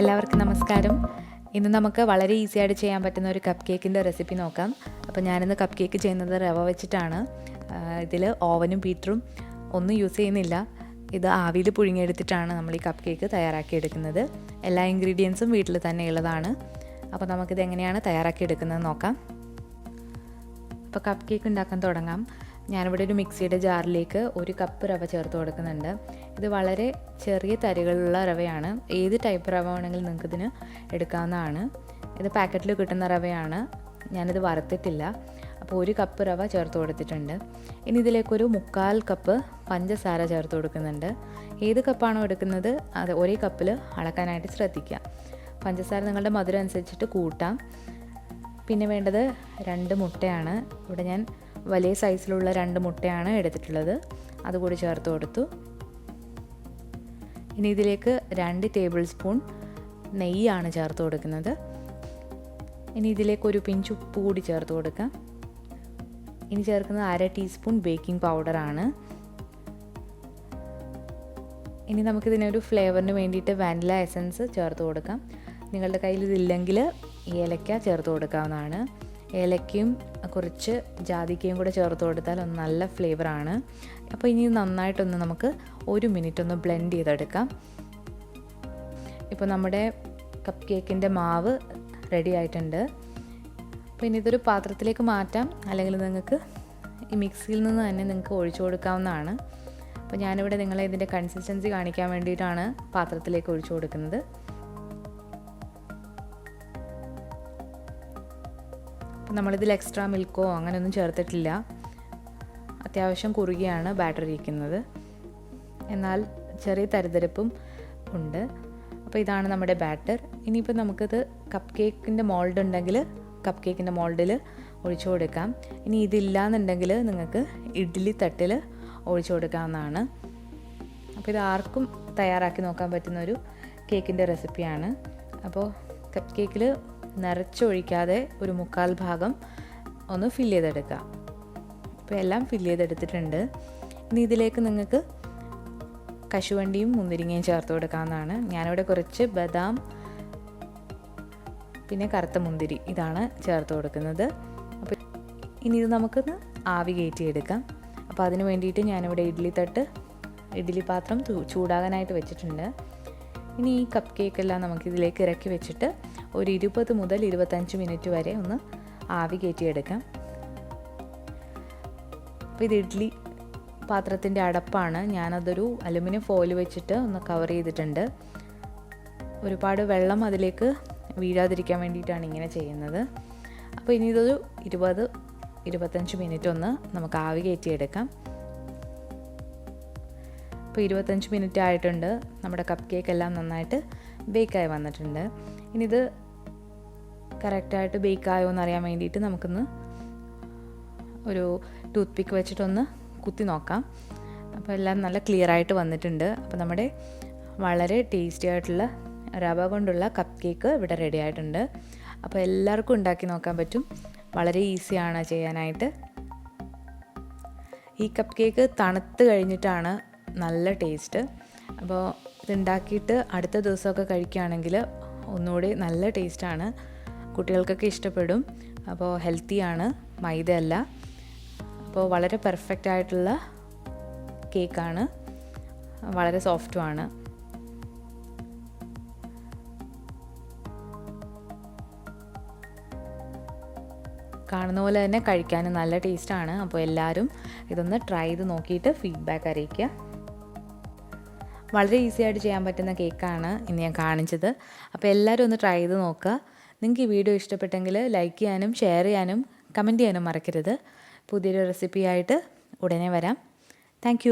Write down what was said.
എല്ലാവർക്കും നമസ്കാരം. ഇന്ന് നമുക്ക് വളരെ ഈസി ആയിട്ട് ചെയ്യാൻ പറ്റുന്ന ഒരു കപ്പ് കേക്കിന്റെ റെസിപ്പി നോക്കാം. അപ്പോൾ ഞാനിന്ന് കപ്പ് കേക്ക് ചെയ്യുന്നത് റവ വെച്ചിട്ടാണ്. ഇതിൽ ഓവനും ബീറ്ററും ഒന്നും യൂസ് ചെയ്യുന്നില്ല. ഇത് ആവിയിൽ പുഴുങ്ങിയെടുത്തിട്ടാണ് നമ്മൾ ഈ കപ്പ് കേക്ക് തയ്യാറാക്കിയെടുക്കുന്നത്. എല്ലാ ഇൻഗ്രീഡിയൻസും വീട്ടിൽ തന്നെ ഉള്ളതാണ്. അപ്പോൾ നമുക്കിത് എങ്ങനെയാണ് തയ്യാറാക്കിയെടുക്കുന്നത് നോക്കാം. അപ്പോൾ കപ്പ് കേക്ക് ഉണ്ടാക്കാൻ തുടങ്ങാം. ഞാനിവിടെ ഒരു മിക്സിയുടെ ജാറിലേക്ക് ഒരു കപ്പ് റവ ചേർത്ത് കൊടുക്കുന്നുണ്ട്. ഇത് വളരെ ചെറിയ തരികളുള്ള റവയാണ്. ഏത് ടൈപ്പ് റവ വേണമെങ്കിലും നിങ്ങൾക്ക് ഇതിന് എടുക്കാവുന്നതാണ്. ഇത് പാക്കറ്റിൽ കിട്ടുന്ന റവയാണ്. ഞാനിത് വറുത്തിട്ടില്ല. അപ്പോൾ ഒരു കപ്പ് റവ ചേർത്ത് കൊടുത്തിട്ടുണ്ട്. ഇനി ഇതിലേക്കൊരു മുക്കാൽ കപ്പ് പഞ്ചസാര ചേർത്ത് കൊടുക്കുന്നുണ്ട്. ഏത് കപ്പാണോ എടുക്കുന്നത് അത് ഒരേ കപ്പിൽ അളക്കാനായിട്ട് ശ്രദ്ധിക്കുക. പഞ്ചസാര നിങ്ങളുടെ മധുരം അനുസരിച്ചിട്ട് കൂട്ടാം. പിന്നെ വേണ്ടത് രണ്ട് മുട്ടയാണ്. ഇവിടെ ഞാൻ വലിയ സൈസിലുള്ള രണ്ട് മുട്ടയാണ് എടുത്തിട്ടുള്ളത്. അതുകൂടി ചേർത്ത് കൊടുത്തു. ഇനി ഇതിലേക്ക് രണ്ട് ടേബിൾ സ്പൂൺ നെയ്യാണ് ചേർത്ത് കൊടുക്കുന്നത്. ഇനി ഇതിലേക്ക് ഒരു പിഞ്ച് ഉപ്പ് കൂടി ചേർത്ത് കൊടുക്കാം. ഇനി ചേർക്കുന്നത് അര ടീസ്പൂൺ ബേക്കിംഗ് പൗഡറാണ്. ഇനി നമുക്കിതിനൊരു ഫ്ലേവറിന് വേണ്ടിയിട്ട് വാനില എസൻസ് ചേർത്ത് കൊടുക്കാം. നിങ്ങളുടെ കയ്യിൽ ഇതില്ലെങ്കിൽ ഏലക്ക ചേർത്ത് കൊടുക്കാവുന്നതാണ്. ഏലക്കയും കുറച്ച് ജാതിക്കയും കൂടെ ചേർത്ത് കൊടുത്താൽ ഒന്ന് നല്ല ഫ്ലേവറാണ് അപ്പോൾ ഇനി നന്നായിട്ടൊന്ന് നമുക്ക് ഒരു മിനിറ്റ് ഒന്ന് ബ്ലെൻഡ് ചെയ്തെടുക്കാം. ഇപ്പോൾ നമ്മുടെ കപ്പ് കേക്കിന്റെ മാവ് റെഡി ആയിട്ടുണ്ട്. അപ്പോൾ ഇനി ഇതൊരു പാത്രത്തിലേക്ക് മാറ്റാം. അല്ലെങ്കിൽ നിങ്ങൾക്ക് ഈ മിക്സിയിൽ നിന്ന് തന്നെ നിങ്ങൾക്ക് ഒഴിച്ചു കൊടുക്കാവുന്നതാണ്. അപ്പോൾ ഞാനിവിടെ നിങ്ങളെ ഇതിന്റെ കൺസിസ്റ്റൻസി കാണിക്കാൻ വേണ്ടിയിട്ടാണ് പാത്രത്തിലേക്ക് ഒഴിച്ചു കൊടുക്കുന്നത്. നമ്മളിതിൽ എക്സ്ട്രാ മിൽക്കോ അങ്ങനെയൊന്നും ചേർത്തിട്ടില്ല. അത്യാവശ്യം കുറുകിയാണ് ബാറ്റർ ഇരിക്കുന്നത്. എന്നാൽ ചെറിയ തരിതരപ്പും ഉണ്ട്. അപ്പോൾ ഇതാണ് നമ്മുടെ ബാറ്റർ ഇനിയിപ്പോൾ നമുക്കിത് കപ്പ് കേക്കിന്റെ മോൾഡ് ഉണ്ടെങ്കിൽ കപ്പ് കേക്കിന്റെ മോൾഡിൽ ഒഴിച്ചു കൊടുക്കാം. ഇനി ഇതില്ലാന്നുണ്ടെങ്കിൽ നിങ്ങൾക്ക് ഇഡ്ഡലി തട്ടിൽ ഒഴിച്ചു കൊടുക്കാവുന്നതാണ്. അപ്പോൾ ഇത് ആർക്കും തയ്യാറാക്കി നോക്കാൻ പറ്റുന്ന ഒരു കേക്കിന്റെ റെസിപ്പിയാണ് അപ്പോൾ കപ്പ് കേക്കിൽ നിറച്ചൊഴിക്കാതെ ഒരു മുക്കാൽ ഭാഗം ഒന്ന് ഫില്ല് ചെയ്തെടുക്കുക. അപ്പോൾ എല്ലാം ഫില്ല് ചെയ്തെടുത്തിട്ടുണ്ട്. ഇനി ഇതിലേക്ക് നിങ്ങൾക്ക് കശുവണ്ടിയും മുന്തിരിങ്ങയും ചേർത്ത് കൊടുക്കാവുന്നതാണ്. ഞാനിവിടെ കുറച്ച് ബദാം പിന്നെ കറുത്ത മുന്തിരി ഇതാണ് ചേർത്ത് കൊടുക്കുന്നത്. അപ്പോൾ ഇനി ഇത് നമുക്കൊന്ന് ആവി കയറ്റിയെടുക്കാം. അപ്പോൾ അതിന് വേണ്ടിയിട്ട് ഞാനിവിടെ ഇഡ്ഡലി തട്ട് ഇഡ്ഡലി പാത്രം ചൂടാകാനായിട്ട് വെച്ചിട്ടുണ്ട്. ഇനി ഈ കപ്പ് കേക്ക് കേക്കെല്ലാം നമുക്ക് ഇതിലേക്ക് ഇറക്കി വെച്ചിട്ട് ഒരു ഇരുപത് മുതൽ ഇരുപത്തഞ്ച് മിനിറ്റ് വരെ ഒന്ന് ആവി കയറ്റിയെടുക്കാം. അപ്പോൾ ഇത് ഇഡ്ഡലി പാത്രത്തിന്റെ അടപ്പാണ്. ഞാനതൊരു അലുമിനിയം ഫോയിൽ വെച്ചിട്ട് ഒന്ന് കവർ ചെയ്തിട്ടുണ്ട്. ഒരുപാട് വെള്ളം അതിലേക്ക് വീഴാതിരിക്കാൻ വേണ്ടിയിട്ടാണ് ഇങ്ങനെ ചെയ്യുന്നത്. അപ്പോൾ ഇനി ഇതൊരു ഇരുപത് ഇരുപത്തഞ്ച് മിനിറ്റ് ഒന്ന് നമുക്ക് ആവി കയറ്റിയെടുക്കാം. ഇപ്പോൾ ഇരുപത്തഞ്ച് മിനിറ്റ് ആയിട്ടുണ്ട്. നമ്മുടെ കപ്പ് കേക്ക് എല്ലാം നന്നായിട്ട് ബേക്കായി വന്നിട്ടുണ്ട്. ഇനി ഇത് കറക്റ്റായിട്ട് ബേക്കായോ എന്ന് അറിയാൻ വേണ്ടിയിട്ട് നമുക്കൊന്ന് ഒരു ടൂത്ത് പിക്ക് വെച്ചിട്ടൊന്ന് കുത്തി നോക്കാം. അപ്പോൾ എല്ലാം നല്ല ക്ലിയർ ആയിട്ട് വന്നിട്ടുണ്ട്. അപ്പോൾ നമ്മുടെ വളരെ ടേസ്റ്റി ആയിട്ടുള്ള റവ കൊണ്ടുള്ള കപ്പ് കേക്ക് ഇവിടെ റെഡി ആയിട്ടുണ്ട്. അപ്പോൾ എല്ലാവർക്കും ഉണ്ടാക്കി നോക്കാൻ പറ്റും. വളരെ ഈസിയാണ് ചെയ്യാനായിട്ട്. ഈ കപ്പ് കേക്ക് തണുത്ത് കഴിഞ്ഞിട്ടാണ് നല്ല ടേസ്റ്റ്. അപ്പോൾ ഇതുണ്ടാക്കിയിട്ട് അടുത്ത ദിവസമൊക്കെ കഴിക്കുകയാണെങ്കിൽ ഒന്നുകൂടി നല്ല ടേസ്റ്റാണ്. കുട്ടികൾക്കൊക്കെ ഇഷ്ടപ്പെടും. അപ്പോൾ ഹെൽത്തിയാണ്. മൈദയല്ല. അപ്പോൾ വളരെ പെർഫെക്റ്റ് ആയിട്ടുള്ള കേക്കാണ്. വളരെ സോഫ്റ്റുമാണ്. കാണുന്ന പോലെ തന്നെ കഴിക്കാനും നല്ല ടേസ്റ്റാണ്. അപ്പോൾ എല്ലാവരും ഇതൊന്ന് ട്രൈ ചെയ്ത് നോക്കിയിട്ട് ഫീഡ്ബാക്ക് അറിയിക്കുക. വളരെ ഈസി ആയിട്ട് ചെയ്യാൻ പറ്റുന്ന കേക്കാണ് ഇന്ന് ഞാൻ കാണിച്ചത്. അപ്പോൾ എല്ലാവരും ഒന്ന് ട്രൈ ചെയ്ത് നോക്കുക. നിങ്ങൾക്ക് ഈ വീഡിയോ ഇഷ്ടപ്പെട്ടെങ്കിൽ ലൈക്ക് ചെയ്യാനും ഷെയർ ചെയ്യാനും കമന്റ് ചെയ്യാനും മറക്കരുത്. പുതിയൊരു റെസിപ്പിയായിട്ട് ഉടനെ വരാം. താങ്ക്